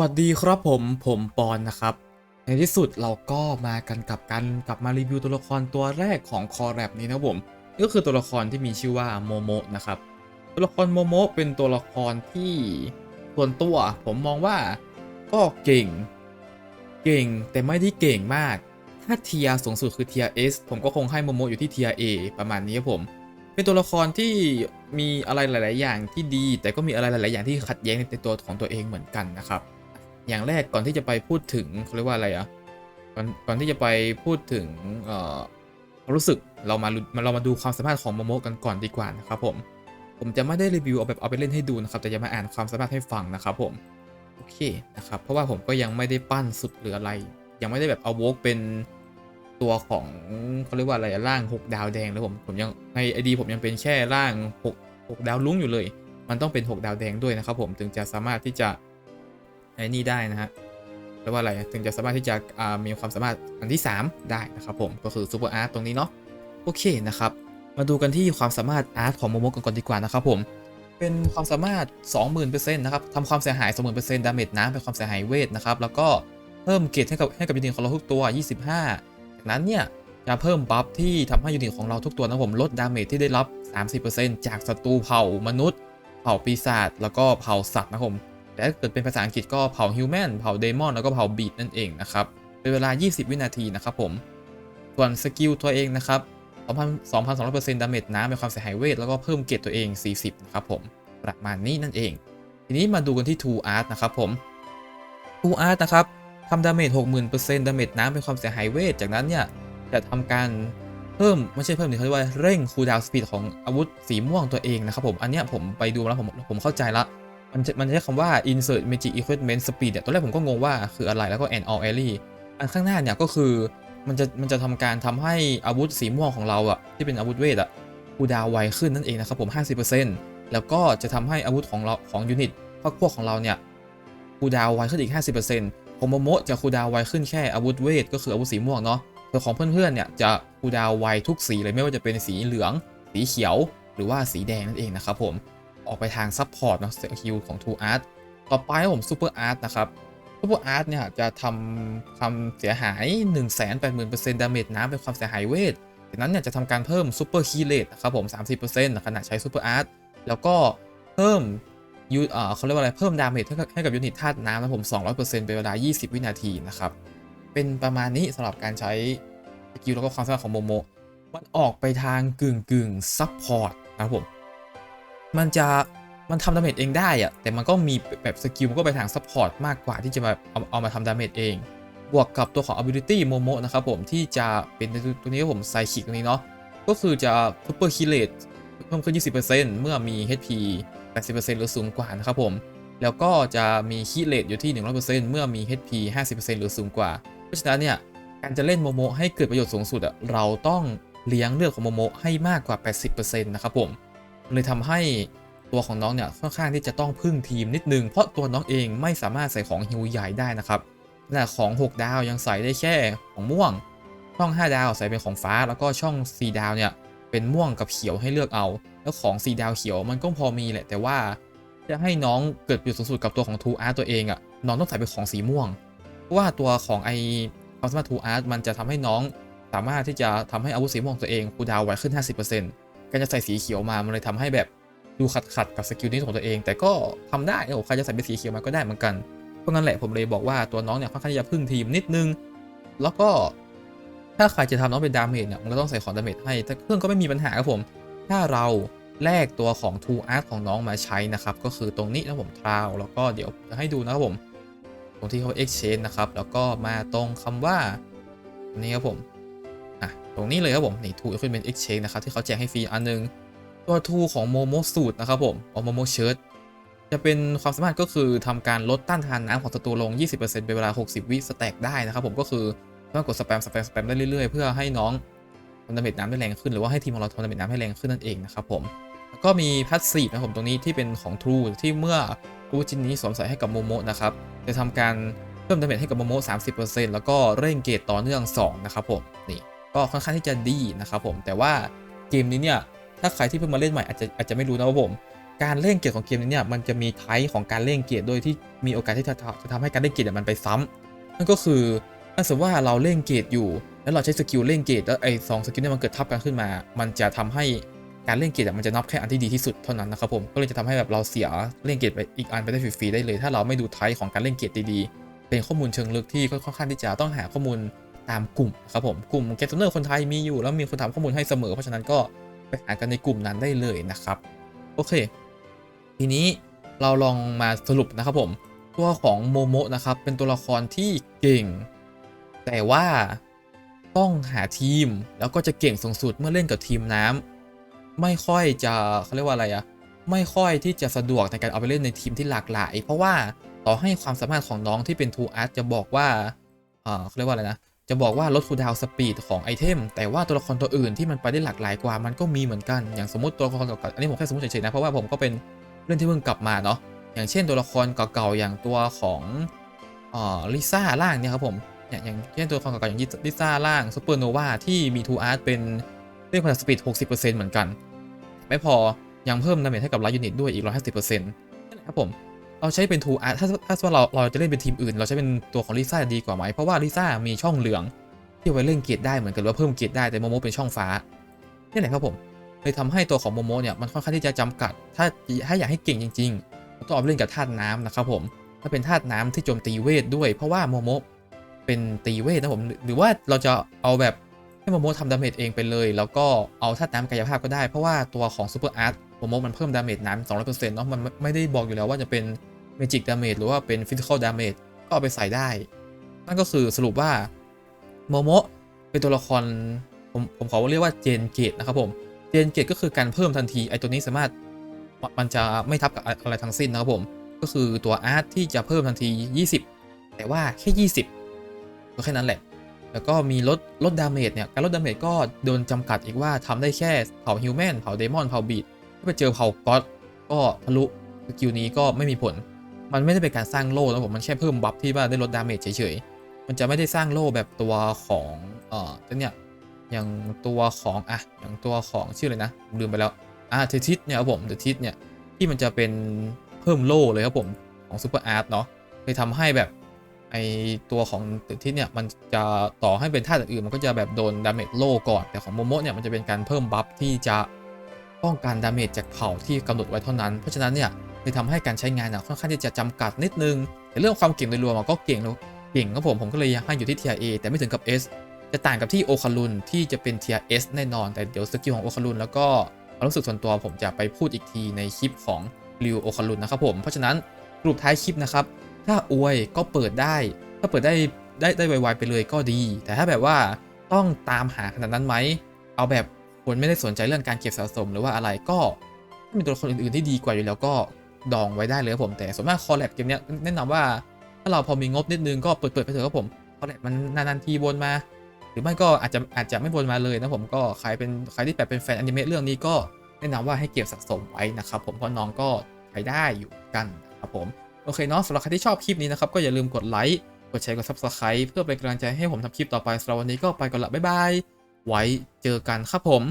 วัสดีครับผมผมปอนนะครับ ในที่สุดเราก็มากันกับการกลับมารีวิวตัวละครตัวแรกของคอแรปนี้นะผมนี่ก็คือตัวละครที่มีชื่อว่าโมโมะนะครับ ตัวละครโมโมะเป็นตัวละครที่ส่วนตัว ผมมองว่าก็เก่ง เก่งแต่ไม่ได้เก่งมาก ถ้าเทียสูงสุดคือเทีย S ผมก็คงให้โมโมะอยู่ที่เทีย A ประมาณนี้ครับผม เป็นตัวละครที่มีอะไรหลาย ๆ อย่างที่ดี แต่ก็มีอะไรหลาย ๆ อย่างที่ขัดแย้งในตัวของตัวเองเหมือนกันนะครับ อย่างแรกก่อนที่จะไปพูดถึงเขาเรียกว่าอะไรอะก่อนก่อนที่จะไปพูดถึงเอ่อความรู้สึกเรามามาเรามาดูความสามารถของโมโมกันก่อนดีกว่านะครับผม ผมจะไม่ได้รีวิวเอาแบบเอาไปเล่นให้ดูนะครับแต่จะมาอ่านความสามารถให้ฟังนะครับผมโอเคนะครับเพราะว่าผมก็ยังไม่ได้ปั้นสุดหรืออะไร ยังไม่ได้แบบเอาโวกเป็นตัวของเขาเรียกว่าอะไรร่าง 6 ดาวแดงเลยผมผมยังในไอดีผมยังเป็นแค่ร่าง 6 6 ดาวลุ้งอยู่เลย มันต้องเป็น 6 ดาวแดงด้วยนะครับผมถึงจะสามารถที่จะ ไอ้นี่ได้นะฮะเรียกว่าอะไรถึงจะสามารถที่จะอ่ามีความสามารถอันที่ 3 ได้นะครับผมก็คือซูเปอร์อาร์ตตรงนี้เนาะโอเคนะครับ มาดูกันที่ความสามารถอาร์ตของโมโมกันก่อนดีกว่านะครับผมเป็นความสามารถ 20,000%นะครับทำความเสียหาย 20,000%ดาเมจน้ำเป็นความเสียหายเวทนะครับแล้วก็เพิ่มเกรดให้กับให้กับยูนิตของเราทุกตัว 25 จากนั้นเนี่ยจะเพิ่มบัฟที่ทำให้ยูนิตของเราทุกตัวนะผมลดดาเมจที่ได้รับ 30%จากศัตรูเผ่ามนุษย์ เผ่าปีศาจแล้วก็เผ่าสัตว์นะผม แต่ถ้าเกิดเป็นภาษาอังกฤษก็เผ่าฮิวแมนเผ่าเดมอนแล้วก็เผ่าบีดนั่นเองนะครับ เป็นเวลา 20 วินาทีนะครับผม ส่วนสกิลตัวเองนะครับ2,200%ดาเมจน้ำเป็นความเสียหายเวท แล้วก็เพิ่มเกรดตัวเอง 40 นะครับผม ประมาณนี้นั่นเอง ทีนี้มาดูกันที่ True Art นะครับผม True Art นะครับทำดาเมจ 60,000%ดาเมจน้ำเป็นความเสียหายเวท จากนั้นเนี่ยจะทำการเพิ่มไม่ใช่เพิ่มหนี่เขาเรียกว่าเร่งคูลดาวน์สปีดของอาวุธสีม่วงตัวเองนะครับผม อันเนี้ยผมไปดูแล้วผมผมเข้าใจละ มันจะมันใช้คำว่า insert magic equipment speed เนี่ยตอนแรกผมก็งงว่าคืออะไรแล้วก็ and all ally อันข้างหน้าเนี่ยก็คือมันจะมันจะทำการทำให้อาวุธสีม่วงของเราอะที่เป็นอาวุธเวทอะคูดาวไวขึ้นนั่นเองนะครับผม 50%แล้วก็จะทำให้อาวุธของเราของยูนิตพวกพวกของเราเนี่ยคูดาวไวขึ้นอีก 50%ของโมโมะจะคูดาวไวขึ้นแค่อาวุธเวทก็คืออาวุธสีม่วงเนาะส่วนของเพื่อนๆเนี่ยจะคูดาวไวทุกสีเลยไม่ว่าจะเป็นสีเหลือง สีเขียว หรือว่าสีแดงนั่นเองนะครับผม ออกไปทางซับพอร์ตนะสกิลของ True Art ต่อไปครับผม Super Art นะครับ Super Art เนี่ยจะทำความเสียหาย 180,000%ดาเมจน้ำเป็นความเสียหายเวทจากนั้นเนี่ยจะทำการเพิ่ม Super h e a l Rate นะครับผม 30%ขณะใช้ Super Art แล้วก็เพิ่มยูเอ่อเขาเรียกว่าอะไร เพิ่มดาเมจให้กับให้กับยูนิตธาตุน้ำนะผม 200%เป็นเวลา 20 วินาทีนะครับ เป็นประมาณนี้สำหรับการใช้สกิลแล้วก็ความสามารถของโมโมมันออกไปทางกึ่งกึ่งซับพอร์ตนะครับผม มันจะมันทำดาเมจเองได้อะแต่มันก็มีแบบสกิลมันก็ไปทางซัพพอร์ตมากกว่าที่จะมาเอาเอามาทำดาเมจเอง บวกกับตัวของ ability โมโมนะครับผมที่จะเป็นตัวนี้ผมไซคิกตรงนี้เนาะก็คือจะ super heal rate เพิ่มขึ้น 20%เมื่อมี HP 80%หรือสูงกว่านะครับผม แล้วก็จะมี heal rate อยู่ที่ 100%เมื่อมี HP 50%หรือสูงกว่า เพราะฉะนั้นเนี่ยการจะเล่นโมโมให้เกิดประโยชน์สูงสุดอะเราต้องเลี้ยงเลือดของโมโมให้มากกว่า 80%นะครับผม เลยทำให้ตัวของน้องเนี่ยค่อนข้างที่จะต้องพึ่งทีมนิดนึง เพราะตัวน้องเองไม่สามารถใส่ของฮิวใหญ่ได้นะครับแต่ของ 6 ดาวยังใส่ได้แค่ของม่วง ช่อง 5 ดาวใส่เป็นของฟ้า แล้วก็ช่อง 4 ดาวเนี่ยเป็นม่วงกับเขียวให้เลือกเอา แล้วของ 4 ดาวเขียวมันก็พอมีแหละแต่ว่าจะให้น้องเกิดประโยชน์สูงสุดกับตัวของทูอาร์ตัวเองอะ่ะน้องต้องใส่เป็นของสีม่วง เพราะว่าตัวของไอความสามารถทูอาร์มันจะทำให้น้องสามารถที่จะทำให้อาวุธสีม่วงตัวเองคูดาวไวขึ้น 50% การจะใส่สีเขียวมา มันเลยทำให้แบบดูขัดขัดกับสกิลนี้ของตัวเอง แต่ก็ทำได้โอ้ใครจะใส่เป็นสีเขียวมาก็ได้เหมือนกัน เพราะงั้นแหละผมเลยบอกว่าตัวน้องเนี่ยค่อนข้างจะพึ่งทีมนิดนึง แล้วก็ถ้าใครจะทำน้องเป็นดาเมจเนี่ยมันก็ต้องใส่ของดาเมจให้ แต่เครื่องก็ไม่มีปัญหาครับผม ถ้าเราแลกตัวของ True Art ของน้องมาใช้นะครับ ก็คือตรงนี้นะผมทราวแล้วก็เดี๋ยวจะให้ดูนะครับผม ตรงที่เขา exchange นะครับ แล้วก็มาตรงคำว่านนี้ครับผม อะตรงนี้เลยครับผมนี่ True Equipment Exchange นะครับที่เขาแจกให้ฟรีอันนึง ตัวทูของโมโมสูตรนะครับผมโมโมเชิร์ตจะเป็นความสามารถก็คือทำการลดต้านทานน้ำของศัตรูลง 20%เป็นเวลา 60 วิสแต็กได้นะครับผมก็คือต้องกดสแปมสแปมสแปมได้เรื่อยๆ เพื่อให้น้องทำดาเมจน้ำได้แรงขึ้นหรือว่าให้ทีมของเราทำดาเมจน้ำให้แรงขึ้นนั่นเองนะครับผมแล้วก็มีพัสซีฟนะครับผมตรงนี้ที่เป็นของ True ที่เมื่อรูจินนี้สวมใส่ให้กับโมโมนะครับจะทำการเพิ่มดาเมจให้กับโมโม30%แล้วก็เร่งเกรดต่อเนื่อง2นะครับผมนี่ ก็ค่อนข้างที่จะดีนะครับผมแต่ว่าเกมนี้เนี่ยถ้าใครที่เพิ่งมาเล่นใหม่อาจจะอาจจะไม่รู้นะว่าผม การเล่นเกรดของเกมนี้เนี่ยมันจะมีไทป์ของการเล่นเกรดโดยที่มีโอกาสที่จะจะทำให้การเล่นเกรดเนี่ยมันไปซ้ำนั่นก็คือถ้าสมมติว่าเราเล่นเกรดอยู่ แล้วเราใช้สกิลเล่นเกรดแล้วไอ้สองสกิลเนี่ยมันเกิดทับกันขึ้นมา มันจะทำให้การเล่นเกรดอะมันจะนับแค่อันที่ดีที่สุดเท่านั้นนะครับผมก็เลยจะทำให้แบบเราเสียเล่นเกรดไปอีกอันไปได้ฟรีๆได้เลย ถ้าเราไม่ดูไทป์ของการเล่นเกรดดีๆเป็นข้อมูลเชิงลึกที่ค่อนข้างที่จะต้องหาข้อมูล ตามกลุ่มครับผมกลุ่มเกมเนอร์คนไทยมีอยู่ แล้วมีคนทำข้อมูลให้เสมอ เพราะฉะนั้นก็ไปหากันในกลุ่มนั้นได้เลยนะครับ โอเค ทีนี้เราลองมาสรุปนะครับผม ตัวของโมโมะนะครับ เป็นตัวละครที่เก่ง แต่ว่าต้องหาทีมแล้วก็จะเก่งสูงสุดเมื่อเล่นกับทีมน้ำไม่ค่อยจะเขาเรียกว่าอะไรอะไม่ค่อยที่จะสะดวกในการเอาไปเล่นในทีมที่หลากหลาย เพราะว่าต่อให้ความสามารถของน้องที่เป็นทูอาร์ตจะบอกว่าเออเขาเรียกว่าอะไรนะ จะบอกว่าลดคูลดาวสปีดของไอเทมแต่ว่าตัวละครตัวอื่นที่มันไปได้หลากหลายกว่ามันก็มีเหมือนกัน อย่างสมมติตัวละครเก่าๆอันนี้ผมแค่สมมติเฉยๆนะ เพราะว่าผมก็เป็นเล่อนที่เพิ่งกลับมาเนาะอย่างเช่นตัวละครเก่าๆอย่างตัวของออลิซ่าล่างเนี่ยครับผมอย่างอย่างเช่นตัวละครเก่าๆอย่างลิซ่าล่างซูเปอร์โนวาที่มีทูอาร์ตเป็นเรื่องของสปีด60%เหมือนกัน ไม่พอยังเพิ่มดาเมจให้กับไลท์ยูนิตด้วยอีก 150%นั่นแหละครับผม เราใช้เป็นทูอาร์ถ้าถ้าว่าเราเราจะเล่นเป็นทีมอื่น เราใช้เป็นตัวของลิซ่าดีกว่าไหมเพราะว่าลิซ่ามีช่องเหลือง ที่ไว้เล่นเกียรติได้เหมือนกันหรือว่าเพิ่มเกียรติได้แต่โมโมเป็นช่องฟ้านี่แหละครับผมเลยทำให้ตัวของโมโมเนี่ยมันค่อนข้างที่จะจำกัด ถ้าถ้าอยากให้เก่งจริงๆเราต้องเอาเล่นกับธาตุน้ำนะครับผมถ้าเป็นธาตุน้ำที่โจมตีเวทด้วย เพราะว่าโมโมเป็นตีเวทนะผมหรือว่าเราจะเอาแบบให้โมโมทำดาเมจเองไปเลย แล้วก็เอาธาตุน้ำกายภาพก็ได้เพราะว่าตัวของซูเปอร์อาร์ตโมโมมันเพิ่มดาเมจน้ำ200%เนาะมันไม่ได้บอกอยู่แล้วว่าจะเป็น เมจิกดาเมจหรือว่าเป็นฟิสิกอลดาเมจก็เอาไปใส่ได้ นั่นก็คือสรุปว่าโมโมเป็นตัวละครผมผมขอเรียกว่าเจนเกตนะครับผมเจนเกตก็คือการเพิ่มทันทีไอตัวนี้สามารถมันจะไม่ทับกับอะไรทั้งสิ้นนะครับผมก็คือตัวอาร์ตที่จะเพิ่มทันที 20 แต่ว่าแค่ 20 ก็แค่นั้นแหละ แล้วก็มีลดลดดาเมจเนี่ย การลดดาเมจก็โดนจำกัดอีกว่าทำได้แค่เผ่าฮิวแมนเผ่าเดมอนเผ่าบีดถ้าไปเจอเผ่าก็อดก็ทะลุสกิลนี้ก็ไม่มีผล มันไม่ได้เป็นการสร้างโล่นะผมมันแค่เพิ่มบัฟที่ว่าได้ลดดาเมจเฉยๆ มันจะไม่ได้สร้างโล่แบบตัวของเอ่อเนี่ยอย่างตัวของอะอย่างตัวของชื่ออะไรนะผมลืมไปแล้วอ่าเททิสเนี่ยครับผมเททิสเนี่ยที่มันจะเป็นเพิ่มโล่เลยครับผมของซูเปอร์อาร์ตเนาะเลยทำให้แบบไอตัวของเททิสเนี่ยมันจะต่อให้เป็นท่าอื่นมันก็จะแบบโดนดาเมจโล่ก่อนแต่ของโมโมเนี่ยมันจะเป็นการเพิ่มบัฟที่จะป้องกันดาเมจจากเผ่าที่กำหนดไว้เท่านั้นเพราะฉะนั้นเนี่ย เลยทำให้การใช้งานเนี่ยค่อนข้างที่จะจำกัดนิดนึงแต่เรื่องความเก่งโดยรวมก็เก่งแล้วเก่งครับผมผมก็เลยให้อยู่ที่ tier A แต่ไม่ถึงกับ S จะต่างกับที่โอคารุนที่จะเป็น tier S แน่นอน แต่เดี๋ยวสกิลของโอคารุนแล้วก็ความรู้สึกส่วนตัวผมจะไปพูดอีกทีในคลิปของริวโอคารุนนะครับผม เพราะฉะนั้นสรุปท้ายคลิปนะครับ ถ้าอวยก็เปิดได้ ถ้าเปิดได้ได้ได้ไวๆไปเลยก็ดี แต่ถ้าแบบว่าต้องตามหาขนาดนั้นไหม เอาแบบคนไม่ได้สนใจเรื่องการเก็บสะสมหรือว่าอะไรก็ถ้ามีตัวครอื่นๆที่ดีกว่าอยู่แล้วก็ ดองไว้ได้เลยครับผมแต่ส่วนมากคอลแลบเกมนี้แนะนำว่าถ้าเราพอมีงบนิดนึงก็เปิดเปิดไปเถอะครับผมคอลแลบมันนานๆทีวนมา หรือไม่ก็อาจจะอาจจะไม่วนมาเลยนะผมก็ใครเป็นใครที่แบบเป็นแฟนอนิเมะเรื่องนี้ก็แนะนำว่าให้เก็บสะสมไว้นะครับผมเพราะน้องก็ใช้ได้อยู่กันนะครับผมโอเคเนาะสำหรับใครที่ชอบคลิปนี้นะครับก็อย่าลืมกดไลค์กดแชร์กด subscribe เพื่อเป็นกำลังใจให้ผมทำคลิปต่อไปสำหรับวันนี้ก็ไปก่อนละบ๊ายบายไว้เจอกันครับผม